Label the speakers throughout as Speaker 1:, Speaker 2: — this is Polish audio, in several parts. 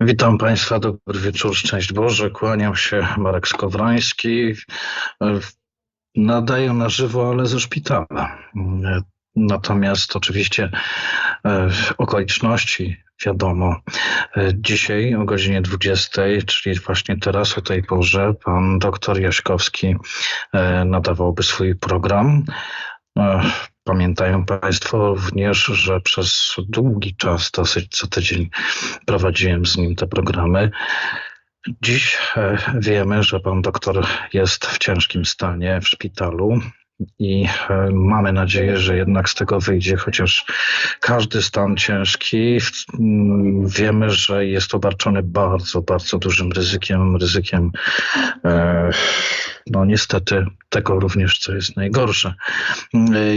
Speaker 1: Witam Państwa, dobry wieczór, szczęść Boże, kłaniam się, Marek Skowroński. Nadaję na żywo, ale ze szpitala. Natomiast oczywiście e, okoliczności wiadomo. E, dzisiaj o godzinie 20, czyli właśnie teraz o tej porze, pan doktor Jaśkowski e, nadawałby swój program. Pamiętają Państwo również, że przez długi czas, dosyć co tydzień, prowadziłem z nim te programy. Dziś e, wiemy, że pan doktor jest w ciężkim stanie w szpitalu i e, mamy nadzieję, że jednak z tego wyjdzie, chociaż każdy stan ciężki, wiemy, że jest obarczony bardzo, bardzo dużym ryzykiem, ryzykiem e, no niestety tego również, co jest najgorsze.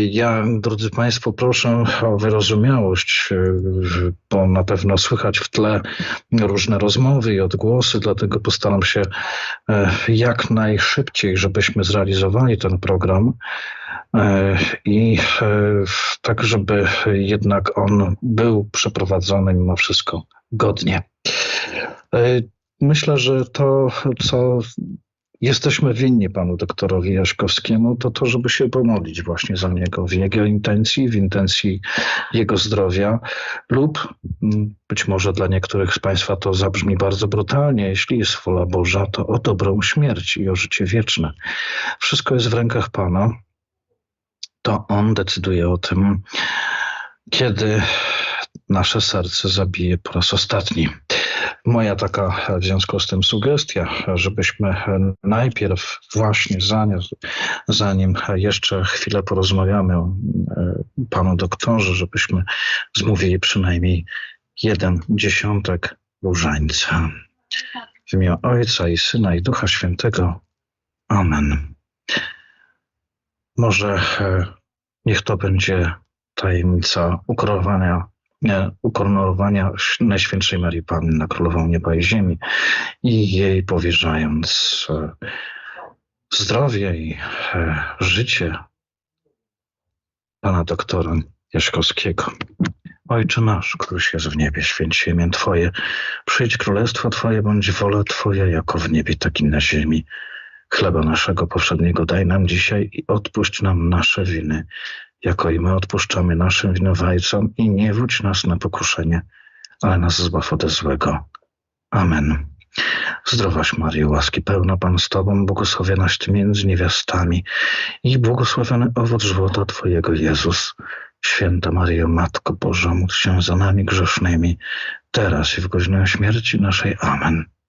Speaker 1: Ja, drodzy Państwo, proszę o wyrozumiałość, bo na pewno słychać w tle różne rozmowy i odgłosy, dlatego postaram się e, jak najszybciej, żebyśmy zrealizowali ten program e, i e, tak, żeby jednak on był przeprowadzony mimo wszystko godnie. Myślę, że to, co jesteśmy winni panu doktorowi Jaśkowskiemu, to to, żeby się pomodlić właśnie za niego w jego intencji, w intencji jego zdrowia lub mm, być może dla niektórych z państwa to zabrzmi bardzo brutalnie, jeśli jest wola Boża, to o dobrą śmierć i o życie wieczne. Wszystko jest w rękach Pana. To On decyduje o tym, kiedy nasze serce zabije po raz ostatni. Moja taka w związku z tym sugestia, żebyśmy najpierw właśnie zanim, zanim jeszcze chwilę porozmawiamy o e, panu doktorze, żebyśmy zmówili przynajmniej jeden dziesiątek różańca. W imię Ojca i Syna i Ducha Świętego. Amen. Może e, niech to będzie tajemnica ukorowania ukoronowania Najświętszej Marii Panny na Królową Nieba i Ziemi i jej powierzając e, zdrowie i e, życie pana doktora Jaśkowskiego. Ojcze nasz, któryś jest w niebie, święć imię Twoje. Przyjdź królestwo Twoje, bądź wola Twoja, jako w niebie, tak i na ziemi. Chleba naszego powszedniego daj nam dzisiaj i odpuść nam nasze winy, jako i my odpuszczamy naszym winowajcom i nie wódź nas na pokuszenie, ale nas zbaw ode złego. Amen. Zdrowaś Maryjo, łaski pełna Pan z Tobą, błogosławionaś Ty między niewiastami i błogosławiony owoc żywota Twojego Jezus. Święta Maryjo, Matko Boża, módl się za nami grzesznymi, teraz i w godzinę śmierci naszej. Amen.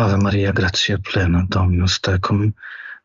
Speaker 1: Ave Maria, gratia plena, Dominus tecum,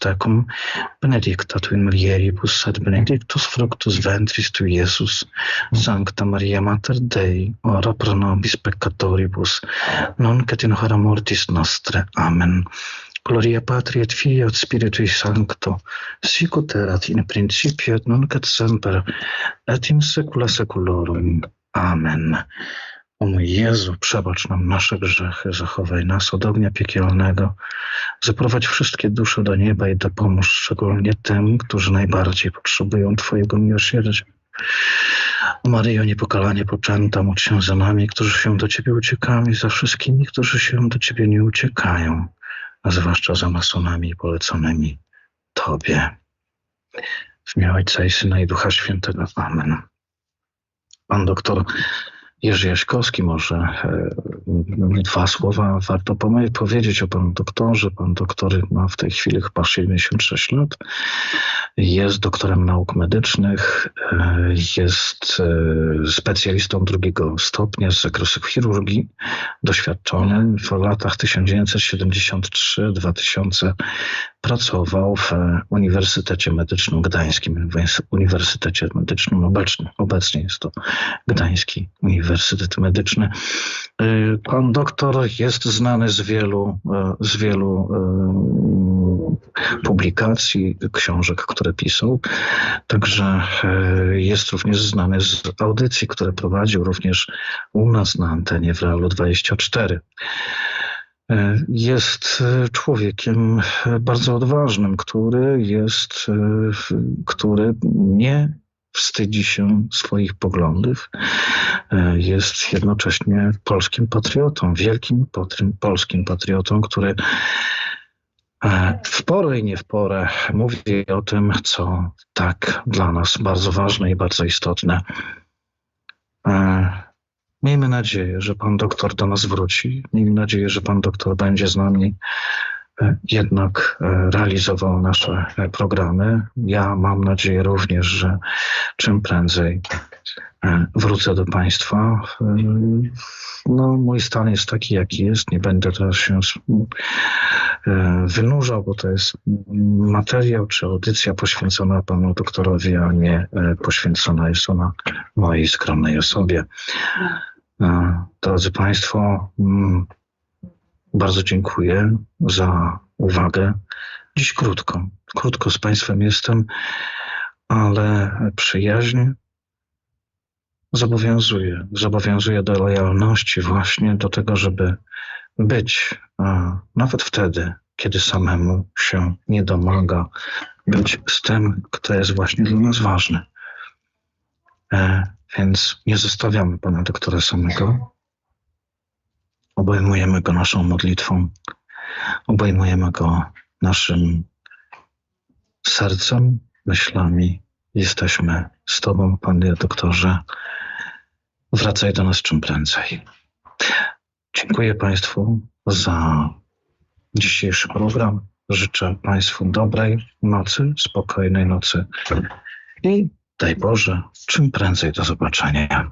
Speaker 1: tecum, benedicta tu in mulieribus, et benedictus fructus ventris tui, Iesus. Sancta Maria Mater Dei, ora pro nobis peccatoribus, nunc et in hora mortis nostre. Amen. Gloria Patri et Filii et Spiritui Sancto, sic ut erat in principio et nunc et semper, et in saecula saeculorum. Amen. O mój Jezu, przebacz nam nasze grzechy, zachowaj nas od ognia piekielnego, zaprowadź wszystkie dusze do nieba i dopomóż szczególnie tym, którzy najbardziej potrzebują Twojego miłosierdzia. Maryjo, niepokalanie poczęta, módl się za nami, którzy się do Ciebie uciekają i za wszystkimi, którzy się do Ciebie nie uciekają, a zwłaszcza za masonami poleconymi Tobie. W imię Ojca i Syna i Ducha Świętego. Amen. Pan doktor Jerzy Jaśkowski może e, dwa słowa warto powiedzieć o panu doktorze. Pan doktor ma w tej chwili chyba 76 lat. Jest doktorem nauk medycznych, e, jest e, specjalistą drugiego stopnia z zakresu chirurgii, doświadczony w latach 1973-2000 pracował w Uniwersytecie Medycznym Gdańskim, w Uniwersytecie Medycznym obecnie, obecnie jest to Gdański Uniwersytet Medyczny. Y, pan doktor jest znany z wielu, z wielu publikacji, książek, które pisał. Także jest również znany z audycji, które prowadził również u nas na antenie w Realu 24. Jest człowiekiem bardzo odważnym, który jest, który nie wstydzi się swoich poglądów, jest jednocześnie polskim patriotą, wielkim polskim patriotą, który w porę i nie w porę mówi o tym, co tak dla nas bardzo ważne i bardzo istotne. Miejmy nadzieję, że pan doktor do nas wróci. Miejmy nadzieję, że pan doktor będzie z nami e, jednak e, realizował nasze e, programy. Ja mam nadzieję również, że czym prędzej wrócę do Państwa. No, mój stan jest taki, jaki jest. Nie będę teraz się wynurzał, bo to jest materiał czy audycja poświęcona panu doktorowi, a nie poświęcona jest ona mojej skromnej osobie. Drodzy Państwo, mm, bardzo dziękuję za uwagę. Dziś krótko, krótko z Państwem jestem, ale przyjaźń zobowiązuje, zobowiązuje do lojalności właśnie do tego, żeby być nawet wtedy, kiedy samemu się nie domaga, być z tym, kto jest właśnie dla nas ważny. E, więc nie zostawiamy pana doktora samego. Obejmujemy go naszą modlitwą, obejmujemy go naszym sercem, myślami. Jesteśmy z Tobą, Panie doktorze. Wracaj do nas czym prędzej. Dziękuję Państwu za dzisiejszy program. Życzę Państwu dobrej nocy, spokojnej nocy i Daj Boże, czym prędzej do zobaczenia.